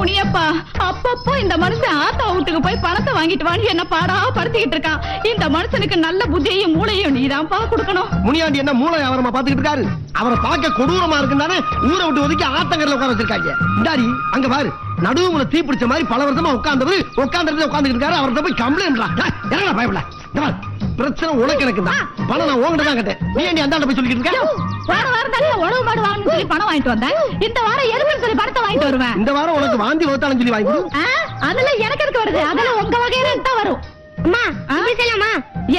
முனியப்பா அப்பப்போ இந்த மனுஷன் ஆத்தா வீட்டுக்கு போய் பணத்தை வாங்கிட்டு வாங்கி என்ன பாடா படுத்திக்கிட்டு இருக்கான் இந்த மனுஷனுக்கு நல்ல புத்தியையும் மூளையும் நீதான்ப்பா கொடுக்கணும். முனியாண்டி என்ன மூளை வியாபாரமா பாத்துக்கிட்டு இருக்காரு? அவரை பார்க்க கொடூரமா இருக்குன்னு ஊரை விட்டு ஒதுக்கி ஆத்தங்கரில் உட்கார வச்சிருக்காங்க. இந்தாடி அங்க பாரு. நடுவுல தீ பிடிச்ச மாதிரி பல வருஷமா உட்கார்ந்தவர் உட்கார்ந்து உட்கார்ந்துட்டு இருக்காரு. அவர்கிட்ட போய் கம்ப்ளைண்ட் என்னடா பயப்பட. பிரச்சனை உனக்கு எனக்கு தான். பணம் நான் உங்ககிட்ட தான் கேட்டேன். நீ ஏண்டி அந்த போய் சொல்லிக்கிட்டு யோ, இருக்க போன வாரம் தானே உணவு மாடு வாங்கணும்னு சொல்லி பணம் வாங்கிட்டு வந்தேன். இந்த வாரம் எருமைன்னு சொல்லி பணத்தை வாங்கிட்டு வருவேன். இந்த வாரம் உனக்கு வாந்தி வகுத்தாலும் சொல்லி வாங்கி அதுல எனக்கு எதுக்கு வருது. அதுல உங்க வகையில தான் வரும். அம்மா செய்யலாமா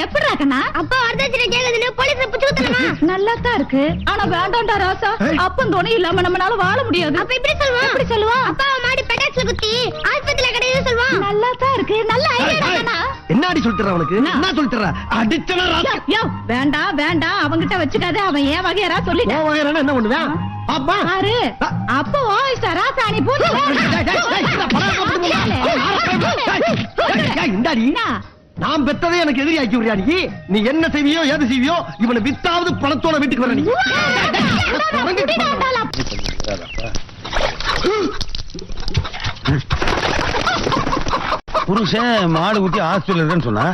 எப்படி கண்ணா? அப்பா வரதட்சணை கேக்குதுன்னு போலீஸ்ல புடிச்சு குத்தலாமா நல்லா தான் இருக்கு. ஆனா வேண்டாம்டா ராசா. அப்பன் துணை இல்லாம நம்மளால வாழ முடியாது. அப்ப இப்படி சொல்லுவான்? எப்படி சொல்லுவான்? அப்பா மாடி பெட்டாக்ஸ்ல குத்தி ஆஸ்பத்திரியில கிடையாது சொல்லுவான்? நல்லா தான் இருக்கு. நல்ல ஐடியா என்னடி சொல்லிட்டு அவனுக்கு என்ன? என்ன சொல்லிட்டு அடிச்சனா யோ, வேண்டாம் வேண்டாம் அவங்கிட்ட வச்சுக்காத அவன் ஏன் வகையரா சொல்லிட்டான் என்ன பண்ணுவேன் பாப்பா பாரு அப்போ ஓயிஸ்டா ராசாணி இந்தாடி நான் பெத்ததே எனக்கு எதிரி ஆக்கி விடுறியா நீ நீ என்ன செய்வியோ ஏது செய்வியோ இவனை வித்தாவது பணத்தோட வீட்டுக்கு வர நீ புருஷன் மாடு ஊத்தி ஹாஸ்பிட்டல் இருக்குன்னு சொன்னா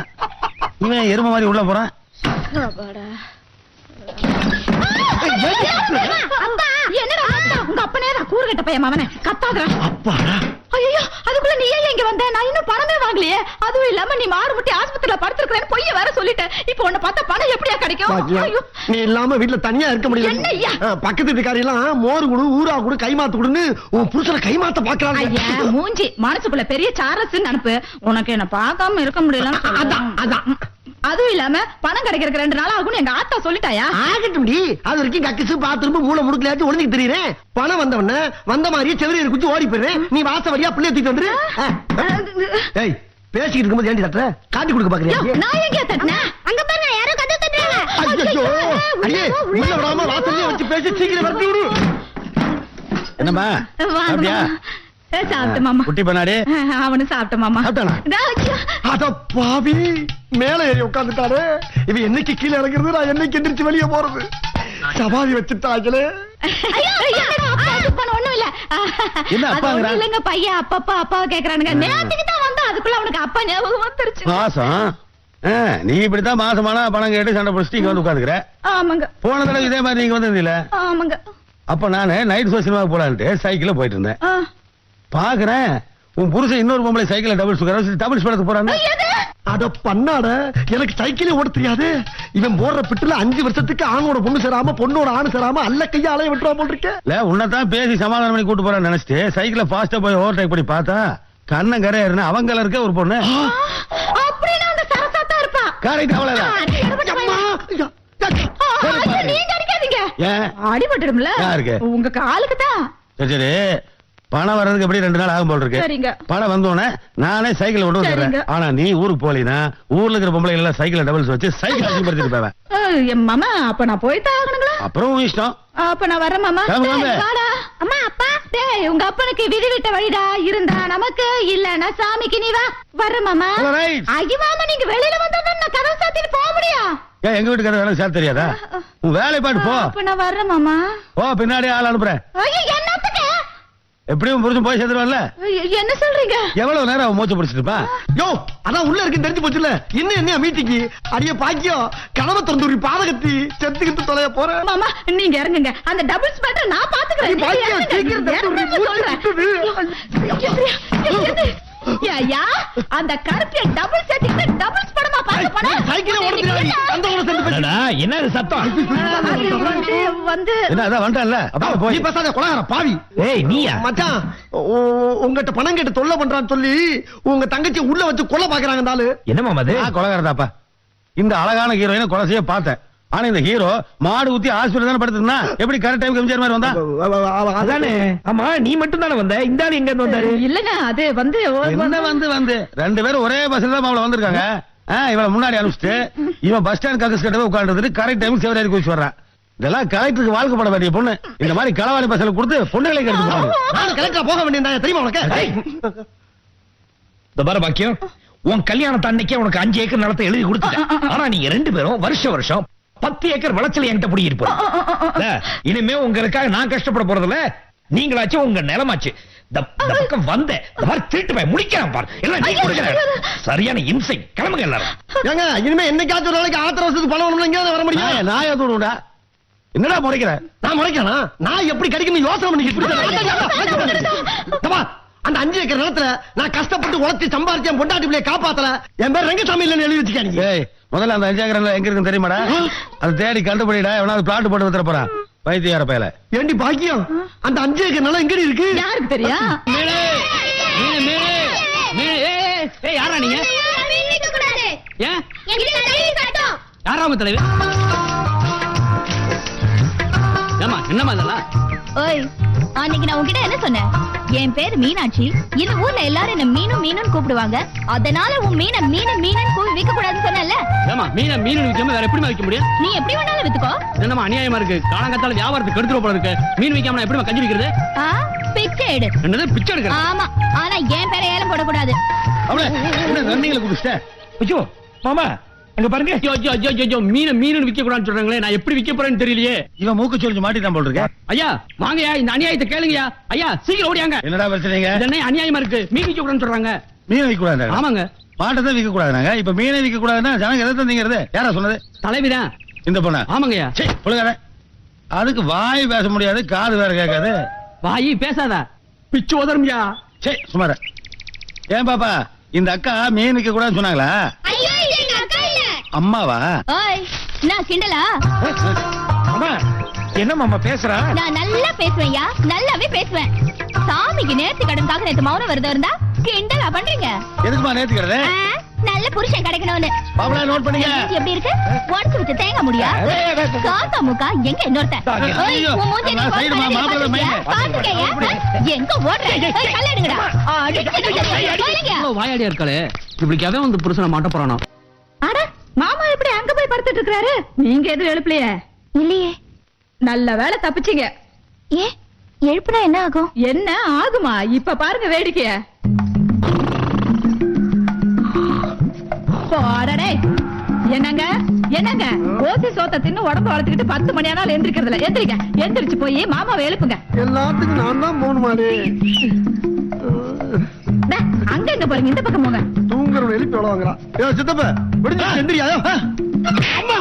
இவன் எரும மாதிரி உள்ள போறான். என்னடா? ராசா, உங்க அப்பனே தான் கூறுகட்ட பையன் அவனே. கத்தாதடா. அப்பாடா. ஐயோ. அதுக்குள்ள நீ ஏன் இங்க வந்த? நான் இன்னும் பணமே வாங்கலையே. அதுவும் இல்லாம நீ மாடு முட்டி ஆஸ்பத்திரியில படுத்திருக்கிறேன்னு பொய்ய வேற சொல்லிட்டேன் இப்போ உன்னை பார்த்தா பணம் எப்படியா கிடைக்கும்? நீ இல்லாம வீட்டுல தனியா இருக்க முடியல. பக்கத்து வீட்டுக்காரி எல்லாம் மோர் குடு ஊரா குடு கைமாத்து குடுன்னு உன் புருஷனை கைமாத்த பாக்குறாங்க. மூஞ்சி மனசுக்குள்ள பெரிய சாரஸ் அனுப்பு உனக்கு என்ன பார்க்காம இருக்க முடியல அதான், அதான். அதுவும் இல்லாம பணம் கிடைக்கிறதுக்கு ரெண்டு நாள் ஆகும்னு எங்க ஆத்தா சொல்லிட்டாயா? ஆகட்டும்டி. அது வரைக்கும் கக்கிசு பாத்ரூம் மூளை முடுக்கலாச்சும் ஒளிஞ்சுக்கு தெரியுறேன். பணம் வந்தவன வந்த மாதிரியே செவிலியர் குச்சி ஓடி போயிடுறேன். நீ வாச வழியா பிள்ளைய தூக்கிட்டு வந்துரு. ஏய் பேசிக்கிட்டு இருக்கும்போது ஏண்டி தட்டுற? காட்டி கொடுக்க பாக்குறியா? நான் எங்க தட்டினேன் அங்க பாருங்க யாரோ கதை தட்டுறாங்க. ஐயோ அடியே உள்ள விடாம வாசல்லே வச்சு பேசி சீக்கிரம் வரட்டி விடு. என்னம்மா? வாங்க. சாப்பிட்டு மாமா. குட்டி பண்ணாடி. அவனு சாப்பிட்ட மாமா. அட பாவி. மேல ஏறி உட்கார்ந்துட்டாரு இவன் என்னைக்கு கீழே இறங்குறது? நான் என்னைக்கு எந்திரிச்சு வெளியே போறது? சவாரி வச்சுட்டாங்களே. அது இல்லைங்க, பையன் அப்பப்பா அப்பாவை கேக்குறானுங்க. நேத்துக்கு தான் வந்தான், அதுக்குள்ள அவனுக்கு அப்பா ஞாபகம் வந்துருச்சு. மாசம்? நீ இப்படித்தான் மாசமானா பணம் கேட்டு சண்டை பிடிச்சிட்டு இங்க வந்து உட்காந்துக்கிற ஆமாங்க, போன தடவை இதே மாதிரி நீங்க வந்திருந்தீல ஆமாங்க. அப்ப நானு நைட் ஷோ சினிமாவுக்கு போலான்ட்டு சைக்கிள்ல போயிட்டு இருந்தேன். பாக்குறேன். உன் புருஷன் இன்னொரு பொம்பளை சைக்கிள்ல டபுள் சுகர் டபுள் படத்துக்கு போறாங்க? அட பண்ணாட எனக்கு சைக்கிளே ஓட தெரியாது. இவன் போடுற பிட்டுல அஞ்சு வருஷத்துக்கு ஆணோட பொண்ணு சேராம பொண்ணோட ஆணு சேராம அல்ல கையா அலைய விட்டுருவா போல் இருக்கேன் இல்ல உன்னதான் பேசி சமாதானம் பண்ணி கூட்டு போறான்னு நினைச்சிட்டு சைக்கிள ஃபாஸ்டா போய் ஓவர் டேக் பண்ணி பார்த்தா கண்ணன் கரையா அவங்கள இருக்க ஒரு பொண்ணு. கரெக்ட் அவ்வளவுதான். அடிபட்டுடும்ல? உங்க காலுக்கு தான். சரி சரி. பணம் வர்றதுக்கு எப்படி ரெண்டு நாள் ஆகும் போல் இருக்கு. பணம் வந்தோடனே நானே சைக்கிள் கொண்டு வந்துடுறேன். ஆனா நீ ஊருக்கு போலினா ஊர்ல இருக்கிற பொம்பளை எல்லாம் சைக்கிள் டபுள்ஸ் வச்சு சைக்கிள் அசிங்கப்படுத்திட்டு போவேன். என் மாமா அப்ப நான் போய்தான் ஆகணுங்களா? அப்புறம் இஷ்டம். அப்ப நான் வரேன் மாமா. அம்மா அப்பா. டேய் உங்க அப்பனுக்கு விதி விட்ட வழிடா. இருந்தா நமக்கு இல்லன்னா சாமிக்கு நீ வா. வர்ற மாமா. ஐயோ மாமா நீங்க வெளியில வந்தா நான் கதவு சாத்திட்டு போக முடியும் ஏன் எங்க வீட்டுக்கார வேலை சேர்த்து தெரியாதா? உன் வேலை பாட்டு போ. அப்ப நான் வர்றேன் மாமா. போ பின்னாடி ஆள் அனுப்புறேன். என்னத்துக்கு? எப்படியும் புரிஞ்சு போய் சேர்த்துருவான்ல ஐயோ, என்ன சொல்றீங்க? எவ்வளவு நேரம் அவன் மூச்சு பிடிச்சிட்டு இருப்பான் யோ அதான் உள்ள இருக்கு தெரிஞ்சு போச்சுல இன்னும் என்ன மீட்டிங்கு? அடிய பாக்கியம். கனவை திறந்து பாதகத்தி செத்துக்கிட்டு தொலைய போறேன் மாமா நீங்க இறங்குங்க. அந்த டபுள்ஸ் மேட்டர் நான் பாத்துக்கிறேன். பாக்கியம், சீக்கிரம் சொல்றேன். ஐயா, அந்த கருப்பிய டபுள் செட்டிங்ல டபுள்ஸ் படமா பார்க்க போனேன் சைக்கிளே ஓட தெரியாது அந்த ஊரை சேர்ந்து பேசி என்ன சத்தம் அது வந்து வந்து என்ன அதான் வந்துட்டான்ல அப்பா நீ போய் பேசாத கொலகார பாவி ஏய் நீயா மச்சான் உ- உங்ககிட்ட பணம் கேட்டு தொல்லை பண்றான்னு சொல்லி உங்க தங்கச்சி உள்ள வச்சு கொல்ல பாக்குறாங்க இந்த ஆளு என்ன மாமா கொலகாரதாப்பா இந்த அழகான ஹீரோயினை கொலை செய்ய பார்த்தேன் ஆனா இந்த ஹீரோ மாடு ஊத்தி ஹாஸ்பிடல் தானே படுத்திருந்தா? எப்படி கரெக்ட் டைம் எம்ஜிஆர் மாதிரி வந்தா? அதானே? ஆமா நீ மட்டும் தானே வந்த? இந்த ஆளு எங்க இருந்து வந்தாரு? இல்லங்க அது வந்து என்ன வந்து வந்து? ரெண்டு பேரும் ஒரே பஸ்ல தான் மாவுல வந்திருக்காங்க. இவள முன்னாடி அனுப்பிச்சிட்டு இவன் பஸ் ஸ்டாண்ட் கக்கஸ் கிட்ட உட்காந்துட்டு கரெக்ட் டைம் சிவராரி குதிச்சு வர்றான். இதெல்லாம் கலெக்டருக்கு வாழ்க்கப்பட வேண்டிய பொண்ணு. இந்த மாதிரி களவாணி பஸ்ல கொடுத்து பொண்ணுகளை கெடுத்து போறாங்க. கலெக்டரா போக வேண்டியது தெரியுமா உனக்கு? இந்த பாரு பாக்கியம் உன் கல்யாணத்து அன்னைக்கே உனக்கு அஞ்சு ஏக்கர் நிலத்தை எழுதி கொடுத்துட்டேன். ஆனா நீங்க ரெண்டு பேரும் வருஷம் வருஷம் பத்து ஏக்கர் விளைச்சல் என்கிட்ட புடிங்கிட்டு போறோம் இனிமே உங்களுக்காக நான் கஷ்டப்பட போறதில்ல நீங்களாச்சும் உங்க நிலமாச்சு பக்கம் வந்த திருட்டு போய் முடிக்கிறான் பாரு எல்லாம் நீ கொடுக்கிற சரியான இம்சை கிளம்புங்க எல்லாரும் ஏங்க இனிமே என்னைக்காச்சும் ஒரு நாளைக்கு ஆத்திர வருஷத்துக்கு பணம் வேணும்னா எங்கேயாவது வர முடியும் நாய தூடுடா என்னடா முறைக்கிற நான் முறைக்கானா நான் எப்படி கிடைக்கும்னு யோசனை பண்ணிக்கிட்டு அந்த அஞ்சு ஏக்கர் நிலத்துல நான் கஷ்டப்பட்டு உழைச்சி சம்பாரிச்சேன் பொண்டாட்டி பிள்ளைய காப்பாத்தல. என் பேர் ரங்கசாமி இல்லைன்னு எழுதி வச்சுக்கானீங்க ஏய் முதல்ல அந்த அஞ்சாகிரம் எங்க இருக்குன்னு தெரியுமாடா? அதை தேடி கண்டுபிடிடா எவனாவது பிளாட் போட்டு வித்துற போறான் வைத்தியார பயல. ஏண்டி பாக்கியம்? அந்த அஞ்சு ஏக்கர் நிலம் எங்கடி இருக்கு? யாருக்கு தெரியும் யாரா நீங்க? மீன் வைக்க கூடாது ஏன் எங்களுக்கு தலைவி காட்டும். யாராம தலைவர் ஏமா என்னமா இதெல்லாம்? ஓய் அன்னைக்கு நான் உன்கிட்ட என்ன சொன்னேன்? என் பேர் மீனாட்சி. இந்த ஊர்ல எல்லாரும் என்ன மீனும் மீனும் கூப்பிடுவாங்க. அதனால உன் மீனை மீனு மீனுன்னு கூவி விற்க கூடாதுன்னு சொன்னேன்ல. ஏமா மீனை மீன் விற்காம வேற எப்படி வைக்க முடியும்? நீ எப்படி வேணாலும் வித்துக்கோ. என்னமா அநியாயமா இருக்கு? காலங்கத்தால வியாபாரத்துக்கு கெடுத்துட போல இருக்கு மீன் வைக்காம நான் எப்படி கஞ்சி வைக்கிறது ஆ பிச்சை எடு. என்னது பிச்சை ஆமா ஆனா என் பேரை ஏலம் போடக்கூடாது. அவளே என்ன ரன்னிங்ல ஐயோ மாமா அங்க பாருங்க. ஐயோ ஐயோ மீனை மீன் விற்க கூடாதுன்னு சொல்றாங்களே நான் எப்படி போறேன்னு தெரியலையே. இவன் மூக்கு சொல்லி மாட்டிட்டான் போல் ஐயா வாங்கய்யா இந்த அநியாயத்தை கேளுங்கய்யா. ஐயா சீக்கிரம் ஓடியாங்க என்னடா பிரச்சனைங்க? என்ன அநியாயமா இருக்கு? மீன் விற்க கூடாதுன்னு சொல்றாங்க. மீன் விற்க கூடாது ஆமாங்க. மாட்டை தான் விற்க கூடாதுனாங்க இப்ப மீனை விற்க கூடாதுன்னா ஜனங்க எதை தந்தீங்கிறது? யாரா சொன்னது? தலைவிதான். இந்த பொண்ணா? ஆமாங்கய்யா. சே புழுகாத. அதுக்கு வாய் பேச முடியாது காது வேற கேட்காது. வாயி பேசாத. பிச்சு உதரும்யா சே சுமார ஏன் பாப்பா இந்த அக்கா மீன் விற்க கூடாதுன்னு சொன்னாங்களா ஐயோ இது எங்க அக்கா இல்ல அம்மாவா? ஓய் நான் கிண்டலா? மாமா என்ன மாமா பேசுறா? நான் நல்லா பேசுவேன்யா நல்லாவே பேசுவேன். சாமிக்கு நேர்த்தி கடனுக்காக நேத்து மௌனம் விரதம் இருந்தா கிண்டலா பண்றீங்க? எதுக்குமா நேத்துக்கிறது ஆ, நல்ல புருஷன் கிடைக்கணும்னு. பாப்பலா நோட் மூஞ்சி எப்படி இருக்கு? உடச்சு வச்ச தேங்க முடியா? காத்தா முக்கா எங்க இன்னொருத்தன்? ஐயோ, மூஞ்சி நீ. எங்க ஓடுற? ஏய், கல்ல எடுங்கடா. வாயாடியா இருக்காளே இப்படி எவன் வந்து புருஷனை மாட்ட போறானோ? மாமா எப்படி அங்க போய் படுத்துட்டு இருக்காரு? நீங்க எதுவும் எழுப்பலையே? இல்லையே. நல்ல வேலை தப்பிச்சீங்க. ஏ எழுப்புனா என்ன ஆகும்? என்ன ஆகுமா? இப்ப பாருங்க வேடிக்கைய. போடடே என்னங்க? என்னங்க? ஓசி சோத்த தின்னு உடம்பு வளர்த்துக்கிட்டு பத்து மணி ஆனாலும் எந்திரிக்கிறது இல்ல எந்திரிங்க. எந்திரிச்சு போய் மாமாவை எழுப்புங்க. எல்லாத்துக்கும் நான் தான் போகணுமாடே டே, அங்க எங்க போறீங்க? இந்த பக்கம் போங்க. தூங்குறவன் எழுப்பி வாங்குறான். ஏ சித்தப்ப. விடுஞ்சு எந்திரியா அம்மா!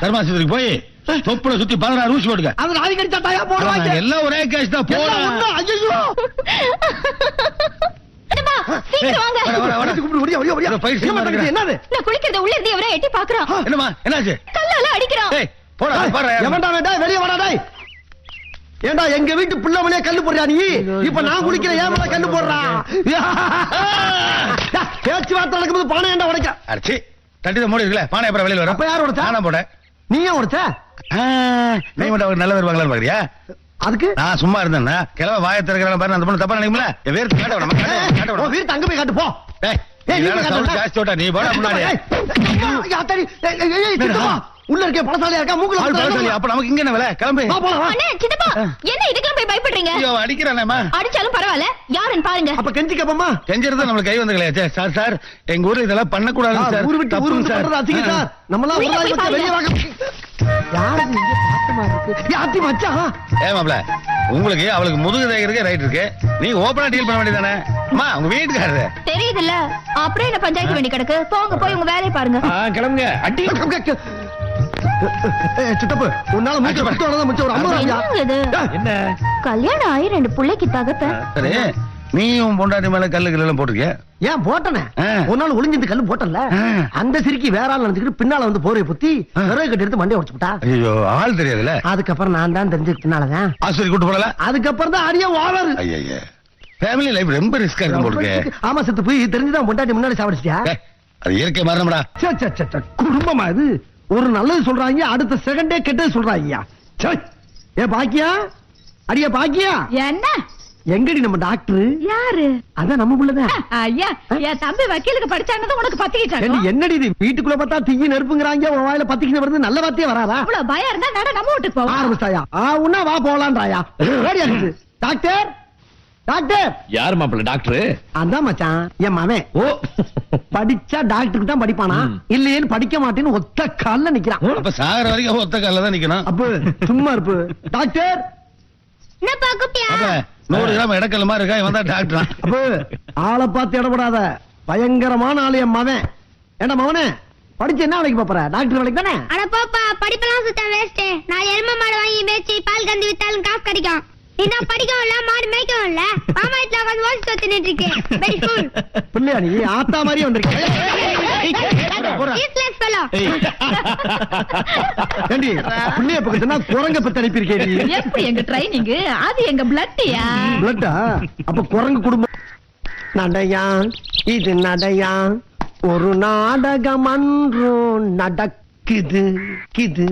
தர்மாசத்துக்கு போய் தொப்புல சுத்தி பதினாறு ஊசி போட்டுக்க. அது நாளைக்கு அடிச்சா தாயா போடுவாங்க எல்லாம் ஒரே கேஸ் தான் போடா. எல்லாம் ஒண்ணா, ஐயையோ. என்னம்மா, சீக்கிரம் வாங்க. வர, வர, வர. அடிச்சு கூப்பிடு, ஓடியா, ஓடியா, ஓடியா. இதோ பயிர் என்ன செய்ய பண்றது, என்னது? நான் குளிக்கிறத உள்ள இருந்து எவரோ எட்டி பாக்குறான் என்னம்மா என்னாச்சு? கல்லால அடிக்கிறான். ஏய் போடா பாரு எவன்டா வேண்டா வெளிய வாடா டேய். ஏண்டா எங்க வீட்டு புள்ள மணியா கல்லு போடுறியா நீ? இப்ப நான் குளிக்கிற ஏன் கல்லு போடுறா? பேச்சுவார்த்தை நடக்கும்போது பானை ஏண்டா உடைக்க? அடிச்சு தட்டி மூடி பானை அப்புறம் வெளியில வரும். அப்ப யார் உடைச்சா? நானா போட நீ ஏன் உடைச்ச? நீ மட்டும் நல்ல வருவாங்களான்னு பாக்குறியா? அதுக்கு? நான் சும்மா இருந்தேன்னா கிழவ வாய திறக்கிறான் பாரு அந்த பொண்ணு தப்பா நினைக்கும்ல? என் வேர்த்து காட்ட விடாம காட்ட வீட்டு அங்க போய் காட்டு போ. நீ போடா உள்ள இருக்க பழசாலியா இருக்கா? மூக்குல அப்ப நமக்கு இங்க என்ன வேலை? கிளம்பு. வா, போலாம், வா. அண்ணே சித்தப்பா என்ன இதுக்கெல்லாம் போய் பயப்படுறீங்க? ஐயோ அடிக்கிறானேம்மா. அடிச்சாலும் பரவாயில்ல. யாருன்னு பாருங்க. அப்ப கெஞ்சி கேப்பமா கெஞ்சிருந்தா நம்மளுக்கு கை வந்து சார் சார் எங்க ஊர்ல இதெல்லாம் பண்ணக்கூடாது சார் ஊரு விட்டு ஊரு விட்டு பண்றது அதிகம் சார். நம்மளாம் ஒரு நாள் வச்சு வெளிய வாங்க. யாரு இங்க பாத்தமா இருக்கு. யாத்தி மச்சான் ஏமாப்ல உங்களுக்கு அவளுக்கு முதுகு தேய்க்கிறதுக்கு ரைட் இருக்கு. நீ ஓபனா டீல் பண்ண வேண்டியதானே அம்மா உங்க வீட்டுக்காரரு. தெரியுதுல்ல. அப்புறம் என்ன பஞ்சாயத்து வேண்டி கிடக்கு? போங்க போய் உங்க வேலையை பாருங்க. கிளம்புங்க. அடி. சித்தப்பு உன்னால மூச்சு வரதான் மிச்சம் ஒரு? என்னங்க இது? என்ன? கல்யாணம் ஆகி ரெண்டு பிள்ளைக்கு சரி நீயும் பொண்டாட்டி மேல கல்லு கல்லு போட்டிருக்கிய? ஏன் போட்டனே? நாள் ஒளிஞ்சிருந்து கல்லு போட்டல. அந்த சிரிக்கி வேற ஆள் நினைச்சுக்கிட்டு பின்னால வந்து போரை புத்தி. விறகு கட்டி எடுத்து மண்டைய உடைச்சு விட்டா? ஐயோ ஆள் தெரியாதுல்ல? அதுக்கப்புறம் நான் தான் தெரிஞ்சு பின்னாலதான் ஆஸ்பத்திரி கூட்டு போடல அதுக்கப்புறம் தான் ஓவர். ஐயா ஃபேமிலி லைஃப் ரொம்ப ரிஸ்கா இருக்கும் போல இருக்கு ஆமா செத்து போய் தெரிஞ்சுதான் பொண்டாட்டி முன்னாடி சாப்பிடுச்சியா அது இயற்கை மரணம்டா சே, சே, சே, சே, குடும்பமா இது? ஒரு நல்லது சொல்றாங்க அடுத்த செகண்டே கெட்டது சொல்றாங்க. ஏ பாக்கியா? அடிய பாக்கியா? என்ன? எங்கடி நம்ம டாக்டர் யாரு? அதான் நம்ம புள்ளதான். ஐயா என் தம்பி வக்கீலுக்கு படிச்சானது உனக்கு பத்திக்கிட்டாங்க என்னடி இது? வீட்டுக்குள்ள பார்த்தா தீய நெருப்புங்கிறாங்க உன் வாயில பத்திக்கிட்டு வருது நல்ல வார்த்தையே வராதா? அவ்வளவு பயம் இருந்தா நட நம்ம வீட்டுக்கு போவோம். ஆரம்பிச்சாயா ஆ உன்னா வா போலான்றாயா டாக்டர் டாக்டர்! யார் மாப்பிள்ள டாக்டர்? அதான் மச்சான் என் மவன் ஓ! படிச்சா டாக்டருக்கு தான் படிப்பானா. இல்லையேன்னு படிக்க மாட்டேன்னு ஒத்த கால்ல நிக்கிறான். அப்ப சாகர வரைக்கும் ஒத்த காலில் தான் நிக்கணும். அப்ப சும்மா இருப்பு. டாக்டர்! என்னப்பா கூப்பிட்டியா அப்ப நூறு கிராம் இடக்கல் மாதிரி இருக்கா? இவன் தான் டாக்டரா? அப்ப ஆளை பார்த்து இடப்படாத. பயங்கரமான ஆளு என் மவன் ஏண்டா மவனே படிச்சு என்ன வேலைக்கு போற? டாக்டர் வேலைக்கு தானே? அட போப்பா படிப்பெல்லாம் சுத்தம் வேஸ்ட் நான் எரும மாடு வாங்கி மேய்ச்சி பால் கந்து வித்தாலும் காசு கிடைக்கும். நீ தான் படிக்கவும் இல்ல மாடு மேய்க்கவும் இல்ல மாமா வீட்டுல உட்காந்து ஓசி தொத்தினிட்டு இருக்கு வெரி ஃபுல் பிள்ளையா நீ? ஆத்தா மாதிரியே வந்திருக்க. யூஸ்லெஸ் ஃபெலோ ஏண்டி பிள்ளைய பக்கத்துனா குரங்க பத்தி அனுப்பியிருக்கேன் நீ. எப்படி எங்க ட்ரைனிங் அது எங்க பிளட்டியா பிளட்டா அப்ப குரங்கு குடும்பம். நடையா இது நடையா? ஒரு நாடகம் அன்றும் நடக்குது கிது.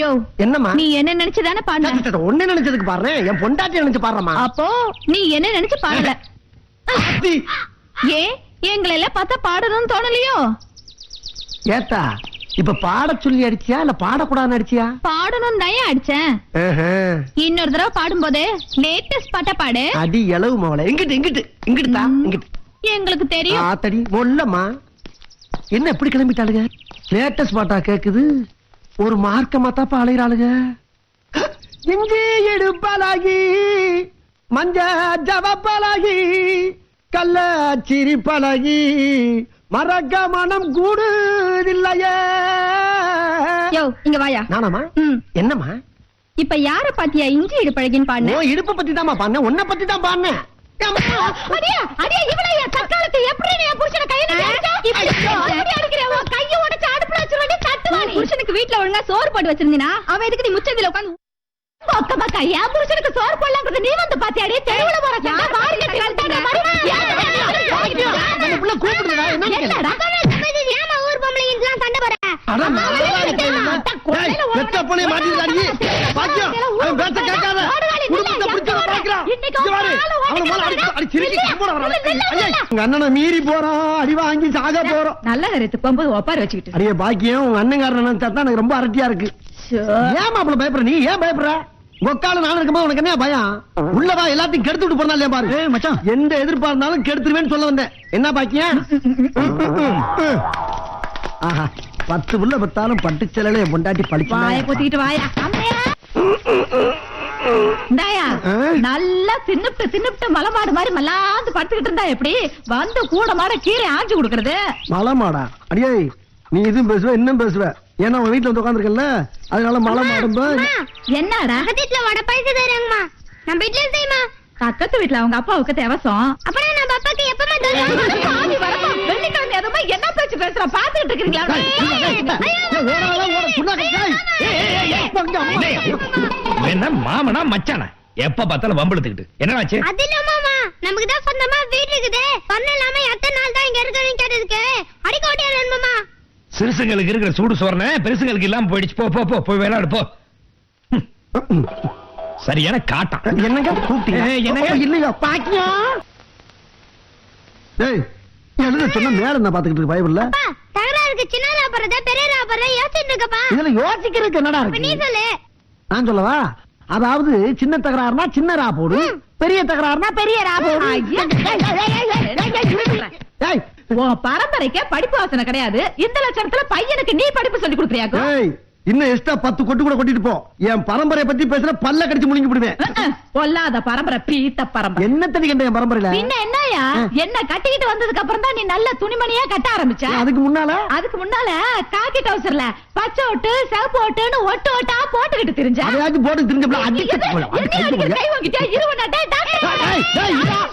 யோ என்னம்மா? நீ என்ன நினைச்சுதானே பாடுன? ஒண்ணு நினைச்சதுக்கு பாரு என் பொண்டாட்டி நினைச்சு பாடுறமா அப்போ நீ என்ன நினைச்சு பாடல? ஏன் எங்களை எல்லாம் பார்த்தா பாடணும்னு தோணலையோ? ஏத்தா இப்ப பாட சொல்லி அடிச்சியா இல்ல பாடக்கூடாதுன்னு அடிச்சியா? பாடணும் தான் அடிச்சேன். இன்னொரு தடவை பாடும்போது லேட்டஸ்ட் பாட்டா பாடு. அடி எளவு மவளை. எங்கிட்டு எங்கிட்டு இங்கிட்டு தா இங்கிட்டு. எங்களுக்கு தெரியும். ஆத்தடி மொல்லம்மா. என்ன எப்படி கிளம்பிட்டாளுங்க? லேட்டஸ்ட் பாட்டா கேக்குது. ஒரு மார்க்கமா தாப்பா அலைகிறாளுங்க இஞ்சி எடுப்பாளாகி மஞ்ச ஜவப்பாளாகி கள்ள சிரிப்பழகி மறக்க மனம் கூடுதில்லையே. யோ இங்க வாயா. நானாமா ம். என்னம்மா? இப்ப யார பாத்தியா இஞ்சி இடு பழகின்னு பாடுன இடுப்ப பத்தி தாமா பாடினேன் உன்னை பத்தி தான் பாடினேன் புருஷனுக்கு வீட்ல ஒழுங்கா சோறு போட்டு வச்சிருந்தீனா அவன் எதுக்கு நீ முச்சந்தில உட்கார்ந்து பக்க பக்க என் புருஷனுக்கு சோறு போடலாங்கிறது நீ வந்து பாத்தியாடி? தெருவுல போற சண்டை பாரு அண்ணனை மீறி போறான் அடி வாங்கி சாக போறோம். நல்ல கருத்து. போகும்போது ஒப்பாரி வச்சுக்கிட்டு. அடியே பாக்கியம் உங்க எனக்கு ரொம்ப அரட்டியா இருக்கு. ஏன் மாப்பிள பயப்படுற? நீ ஏன் பயப்படுற? உக்கால நான் இருக்கும்போது உனக்கு என்ன பயம்? உள்ளவா எல்லாத்தையும் கெடுத்து விட்டு போறா இல்லையா பாரு. மச்சான். எந்த எதிர்ப்பா இருந்தாலும் கெடுத்துருவேன்னு சொல்ல வந்தேன். என்ன பாக்கியம்? ஆஹா பத்து புள்ள பத்தாலும் பட்டு பொண்டாட்டி வாய பழிச்சு பொத்திக்கிட்டு வாயா? நல்லா தின்னுப்ட்டு தின்னுப்ட்டு மலமாடு மாதிரி மல்லாந்து படுத்துக்கிட்டு இருந்தா எப்படி? வந்து கூட மாட கீரை ஆஞ்சு கொடுக்கறது. மலமாடா? அடியே நீ இதுவும் பேசுவ இன்னும் பேசுவ. ஏன்னா உன் வீட்டுல வந்து உட்காந்துருக்கல அதனால மலை மாடும்ப என்னடா? பக்கத்துல வடை பைசா தருங்கம்மா நம்ம வீட்லயும் செய்யுமா? பக்கத்து வீட்டுல அவங்க அப்பாவுக்கு தேவசம். அப்புறம் நம்ம அப்பாக்கு எப்பமா பேச்சு பேசுற பாத்துக்கிட்டு இருக்கீங்களா என்ன மாமனா மச்சானா எப்ப பார்த்தாலும் வம்பிழுத்துக்கிட்டு என்னடாச்சு அது இல்ல மாமா நமக்கு தான் சொந்தமா வீடு இருக்குது இல்லாம எத்தனை நாள் தான் இங்க இருக்கணும்னு கேட்டதுக்கு அடிக்க ஓட்டியா நண்பமா சிறுசுங்களுக்கு இருக்கிற சூடு சோறன பெருசுங்களுக்கு இல்லாம போயிடுச்சு போ போ போ போய் விளையாடு போ. சரியான காட்டம் என்னங்க கூப்பிட்டீங்க ஏய், என்னங்க? இல்லையா பாக்கியம் டேய் எழுத சொன்ன மேல என்ன பாத்துக்கிட்டு இருக்கு பைபிள்ல அப்பா தகராறுக்கு சின்னதா போறத பெரியதா போறத யோசிச்சுட்டு இருக்கப்பா இதுல யோசிக்கிறதுக்கு என்னடா இப்ப நீ இருக்கு சொல்லு நான் சொல்லவா அதாவது சின்ன தகராறுனா சின்ன ரா போடு பெரிய தகராறுனா பெரிய ரா போடு உன் பரம்பரைக்கே படிப்பு வாசனை கிடையாது இந்த லட்சணத்துல பையனுக்கு நீ படிப்பு சொல்லி கொடுக்குறியாக்கோ ஏய், இன்னும் எக்ஸ்ட்ரா பத்து கொட்டு கூட கொட்டிட்டு போ என் பரம்பரைய பத்தி பேசுற பல்ல கடிச்சு முழுங்கி விடுவேன் பொல்லாத பரம்பரை பீத்த பரம்பரை என்ன தடி கண்ட என் பரம்பரையில பின்ன என்னயா என்ன கட்டிக்கிட்டு வந்ததுக்கு அப்புறம் தான் நீ நல்ல துணிமணியா கட்ட ஆரம்பிச்ச அதுக்கு முன்னால அதுக்கு முன்னால காக்கி டவுசர்ல பச்சை ஒட்டு சிவப்பு ஒட்டுன்னு ஒட்டு ஒட்டா போட்டுக்கிட்டு திரிஞ்ச அதையாச்சும் போட்டு. என்னைய அடிக்க கை வாங்கிட்டியா? இருவ நாட்டே, டாக்டர்.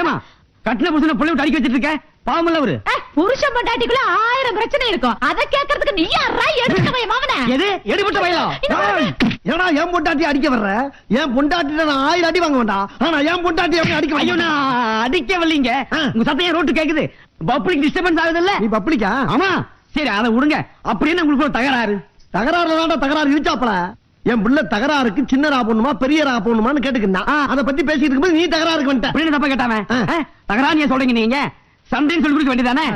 ஏமா கட்டின புருஷனை புள்ளி விட்டு அடிக்க வச்சிட்டு இருக்க பாவம் அவரு புருஷன் பொண்டாட்டிக்குள்ள ஆயிரம் பிரச்சனை இருக்கும். அத கேக்குறதுக்கு நீ யாரா எடுத்து போய் மகன எது? எடுபட்ட ஏய், ஏன்னா என் பொண்டாட்டி அடிக்க வர்ற? என் பொண்டாட்டி நான் ஆயிரம் அடி வாங்க வேண்டாம். ஆனா என் பொண்டாட்டி எப்படி அடிக்க ஐயோ நான் அடிக்க வரலீங்க. உங்க சத்தம் ரோட்டு கேக்குது. பப்ளிக் டிஸ்டர்பன்ஸ் ஆகுது இல்ல நீ பப்ளிக்கா? ஆமா. சரி அதை விடுங்க. அப்படி என்ன உங்களுக்கு தகராறு. தகராறுல தான்டா தகராறு இருச்சாப்பல என் பிள்ளை தகராறுக்கு சின்னரா போடணுமா பெரியரா போடணுமான்னு கேட்டுக்கிட்டான் அத பத்தி பேசிட்டு இருக்கும்போது நீ தகராறுக்கு வந்துட்ட. அப்படின்னு தப்பா கேட்டாம? ஆ. தகராறு ஏன் சொல்றீங்க நீங்க? சண்டைன்னு சொல்லி கொடுக்க வேண்டியதானே?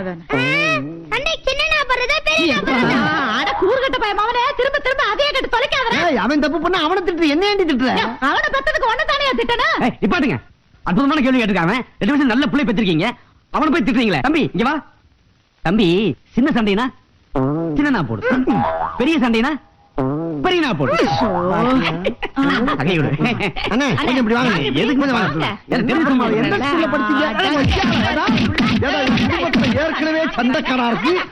அவன் தப்பு பண்ணா அவனை திட்டு என்ன ஏண்டி திட்டுற? அவனை பெத்ததுக்கு ஒண்ணு தானே நிப்பாட்டுங்க அற்புதமான கேள்வி கேட்டிருக்காங்க ரெண்டு பேரும் நல்ல பிள்ளை பெற்றிருக்கீங்க. அவனை போய் திட்டுறீங்களே. தம்பி இங்க வா. தம்பி சின்ன சண்டைனா? சின்ன போடு. பெரிய சண்டைனா? பெரிய நான் போடு. அண்ணே கொஞ்சம் இப்படி வாங்க. எதுக்கு கொஞ்சம் வாங்க? தெரிஞ்சு எந்த சொல்லுங்க. ஸ்கூல்ல படிச்சீங்க? ஏற்கனவே சண்டைக்காரா இருக்கு